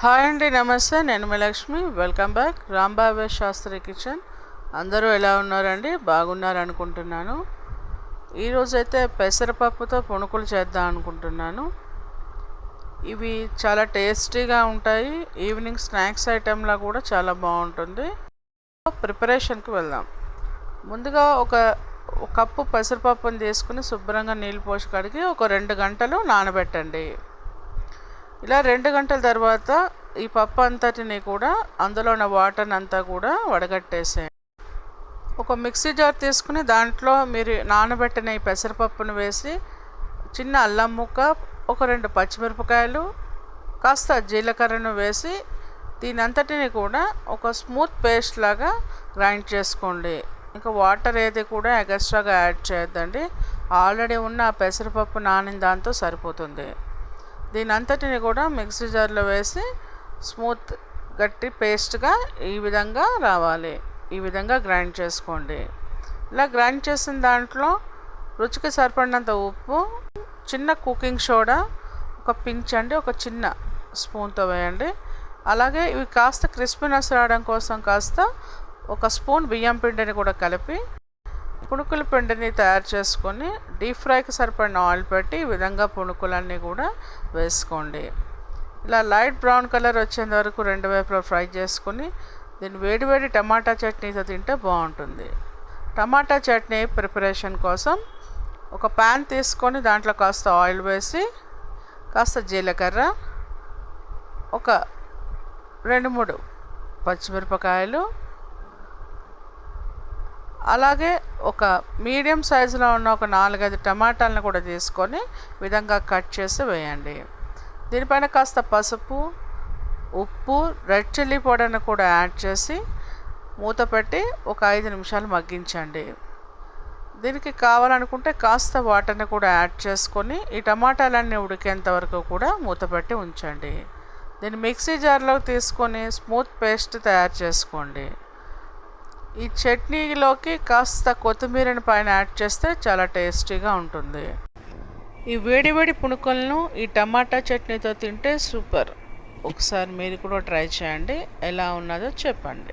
Hi అండి నమస్తే. నేను మీ Lakshmi. Welcome back. రాంబాబే Sastry kitchen. అందరూ ఎలా ఉన్నారండి? బాగున్నారు అనుకుంటున్నాను. ఈరోజైతే పెసరపప్పుతో పుణుకులు చేద్దాం అనుకుంటున్నాను. ఇవి చాలా టేస్టీగా ఉంటాయి. ఈవినింగ్ స్నాక్స్ ఐటెంలా కూడా చాలా బాగుంటుంది. ప్రిపరేషన్కి వెళ్దాం. ముందుగా ఒక ఒక కప్పు పెసరపప్పుని తీసుకుని శుభ్రంగా నీళ్ళు పోసి కడిగి ఒక రెండు గంటలు నానబెట్టండి. ఇలా రెండు గంటల తర్వాత ఈ పప్పు అంతటిని కూడా అందులో ఉన్న వాటర్ అంతా కూడా వడగట్టేసేయండి. ఒక మిక్సీ జార్ తీసుకుని దాంట్లో మీరు నానబెట్టిన ఈ పెసరపప్పును వేసి చిన్న అల్లం ముక్క ఒక రెండు పచ్చిమిరపకాయలు కాస్త జీలకర్రను వేసి దీని అంతటిని కూడా ఒక స్మూత్ పేస్ట్ లాగా గ్రైండ్ చేసుకోండి. ఇంకా వాటర్ ఏది కూడా ఎక్స్ట్రాగా యాడ్ చేయొద్దండి. ఆల్రెడీ ఉన్న ఆ పెసరపప్పు నానిన దాంతో సరిపోతుంది. దీని అంతటిని కూడా మిక్సీ జార్లో వేసి స్మూత్ గట్టి పేస్ట్గా ఈ విధంగా రావాలి. ఈ విధంగా గ్రైండ్ చేసుకోండి. ఇలా గ్రైండ్ చేసిన దాంట్లో రుచికి సరిపడినంత ఉప్పు చిన్న కుకింగ్ సోడా ఒక పించ్ అండి ఒక చిన్న స్పూన్తో వేయండి. అలాగే ఇవి కాస్త క్రిస్పీనెస్ రావడం కోసం కాస్త ఒక స్పూన్ బియ్యం పిండిని కూడా కలిపి పుణుకుల పిండిని తయారు చేసుకొని డీప్ ఫ్రైకి సరిపడిన ఆయిల్ పెట్టి ఈ విధంగా పుణుకులన్నీ కూడా వేసుకోండి. ఇలా లైట్ బ్రౌన్ కలర్ వచ్చేంత వరకు రెండు వైపులా ఫ్రై చేసుకొని దీన్ని వేడివేడి టమాటా చట్నీతో తింటే బాగుంటుంది. టమాటా చట్నీ ప్రిపరేషన్ కోసం ఒక ప్యాన్ తీసుకొని దాంట్లో కాస్త ఆయిల్ వేసి కాస్త జీలకర్ర ఒక రెండు మూడు పచ్చిమిరపకాయలు అలాగే ఒక మీడియం సైజులో ఉన్న ఒక నాలుగైదు టమాటాలను కూడా తీసుకొని విధంగా కట్ చేసి వేయండి. దీనిపైన కాస్త పసుపు ఉప్పు రెడ్ చిల్లీ పౌడర్ని కూడా యాడ్ చేసి మూత పెట్టి ఒక ఐదు నిమిషాలు మగ్గించండి. దీనికి కావాలనుకుంటే కాస్త వాటర్ని కూడా యాడ్ చేసుకొని ఈ టమాటాలన్నీ ఉడికేంత వరకు కూడా మూత పెట్టి ఉంచండి. దీన్ని మిక్సీ జార్లో తీసుకొని స్మూత్ పేస్ట్ తయారు చేసుకోండి. ఈ చట్నీలోకి కాస్త కొత్తిమీరని పైన యాడ్ చేస్తే చాలా టేస్టీగా ఉంటుంది. ఈ వేడివేడి పుణుకలను ఈ టమాటా చట్నీతో తింటే సూపర్. ఒకసారి మీరు కూడా ట్రై చేయండి. ఎలా ఉన్నదో చెప్పండి.